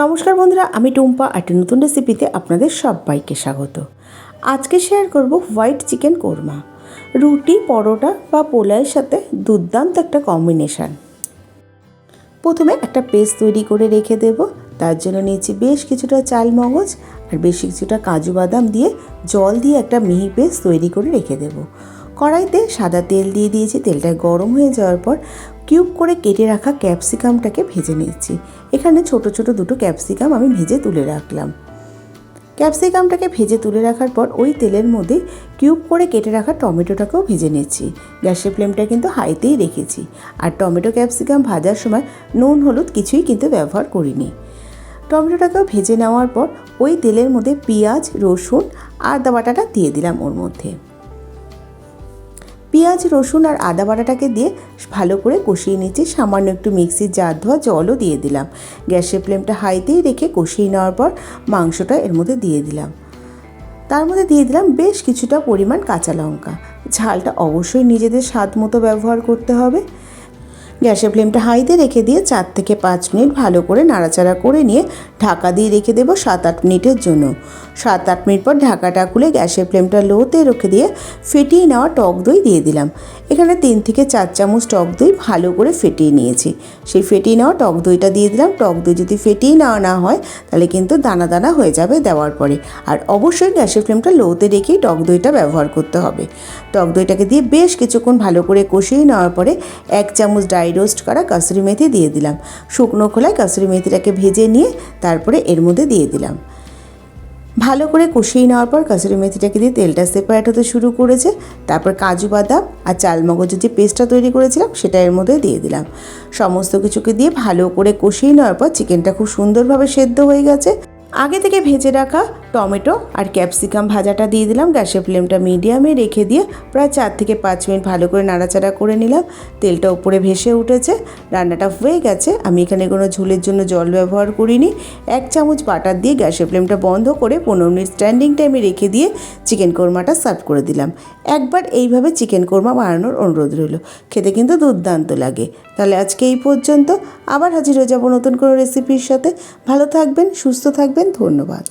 নমস্কার বন্ধুরা, আমি টুম্পা একটি নতুন রেসিপিতে আপনাদের সবাইকে স্বাগত। আজকে শেয়ার করব হোয়াইট চিকেন কোরমা রুটি, পরোটা বা পোলাওয়ের সাথে দুর্দান্ত একটা কম্বিনেশান প্রথমে একটা পেস্ট তৈরি করে রেখে দেব, তার জন্য নিয়েছি বেশ কিছুটা চাল মগজ আর বেশ কিছুটা কাজু বাদাম দিয়ে জল দিয়ে একটা মিহি পেস্ট তৈরি করে রেখে দেব। কড়াইতে সাদা তেল দিয়ে দিয়েছি। তেলটা গরম হয়ে যাওয়ার পর কিউব করে কেটে রাখা ক্যাপসিকামটাকে ভেজে নিচ্ছি। এখানে ছোট ছোট দুটো ক্যাপসিকাম আমি ভেজে তুলে রাখলাম। ক্যাপসিকামটাকে ভেজে তুলে রাখার পর ওই তেলের মধ্যে কিউব করে কেটে রাখা টমেটোটাকেও ভেজে নিচ্ছি। গ্যাসের ফ্লেমটা কিন্তু হাইতেই রেখেছি। আর টমেটো ক্যাপসিকাম ভাজার সময় নুন, হলুদ কিছুই কিন্তু ব্যবহার করিনি। টমেটোটাকেও ভেজে নেওয়ার পর ওই তেলের মধ্যে পেঁয়াজ, রসুন, আদা বাটাটা দিয়ে দিলাম ওর মধ্যে। পেঁয়াজ, রসুন আর আদা বাটাটাকে দিয়ে ভালো করে কষিয়ে নিচ্ছি। সামান্য একটু মিক্সির জার ধোয়া জলও দিয়ে দিলাম। গ্যাসের ফ্লেমটা হাইতেই রেখে কষিয়ে নেওয়ার পর মাংসটা এর মধ্যে দিয়ে দিলাম। তার মধ্যে দিয়ে দিলাম বেশ কিছুটা পরিমাণ কাঁচা লঙ্কা। ঝালটা অবশ্যই নিজেদের স্বাদ মতো ব্যবহার করতে হবে। গ্যাসের ফ্লেমটা হাইতে রেখে দিয়ে চার থেকে পাঁচ মিনিট ভালো করে নাড়াচাড়া করে নিয়ে ঢাকা দিয়ে রেখে দেবো সাত আট মিনিটের জন্য। সাত আট মিনিট পর ঢাকাটা খুলে গ্যাসের ফ্লেমটা লোতে রেখে দিয়ে ফেটিয়ে নেওয়া টক দই দিয়ে দিলাম। এখানে তিন থেকে চার চামচ টক দই ভালো করে ফেটিয়ে নিয়েছি। সেই ফেটিয়ে নেওয়া টক দইটা দিয়ে দিলাম। টক দই যদি ফেটিয়ে নেওয়া না হয়, তাহলে কিন্তু দানা দানা হয়ে যাবে দেওয়ার পরে। আর অবশ্যই গ্যাসের ফ্লেমটা লোতে রেখেই টক দইটা ব্যবহার করতে হবে। টক দইটাকে দিয়ে বেশ কিছুক্ষণ ভালো করে কষিয়ে নেওয়ার পরে এক চামচ রোস্ট করা কাসুরি মেথি দিয়ে দিলাম। শুকনো খোলায় কাসুরি মেথিটাকে ভেজে নিয়ে তারপরে এর মধ্যে দিয়ে দিলাম। ভালো করে কষিয়ে নেওয়ার পর কাসুরি মেথিটাকে দিয়ে তেলটা সেপারেট হতে শুরু করেছে। তারপর কাজু বাদাম আর চালমগজের যে পেস্টটা তৈরি করেছিলাম, সেটা এর মধ্যে দিয়ে দিলাম। সমস্ত কিছুকে দিয়ে ভালো করে কষিয়ে নেওয়ার পর চিকেনটা খুব সুন্দরভাবে সেদ্ধ হয়ে গেছে। আগে থেকে ভেজে রাখা টমেটো আর ক্যাপসিকাম ভাজাটা দিয়ে দিলাম। গ্যাসের ফ্লেমটা মিডিয়ামে রেখে দিয়ে প্রায় চার থেকে পাঁচ মিনিট ভালো করে নাড়াচাড়া করে নিলাম। তেলটা উপরে ভেসে উঠেছে। রান্নাটা হয়ে গেছে। আমি এখানে কোনো ঝোলের জন্য জল ব্যবহার করিনি। এক চামচ বাটার দিয়ে গ্যাসের ফ্লেমটা বন্ধ করে পনেরো মিনিট স্ট্যান্ডিং টাইমে রেখে দিয়ে চিকেন কোরমাটা সার্ভ করে দিলাম। একবার এইভাবে চিকেন কোরমা বানানোর অনুরোধ রইল। খেতে কিন্তু দুর্দান্ত লাগে। তাহলে আজকে এই পর্যন্ত। আবার হাজির হয়ে যাব নতুন কোনো রেসিপির সাথে। ভালো থাকবেন, সুস্থ থাকবেন। ধন্যবাদ।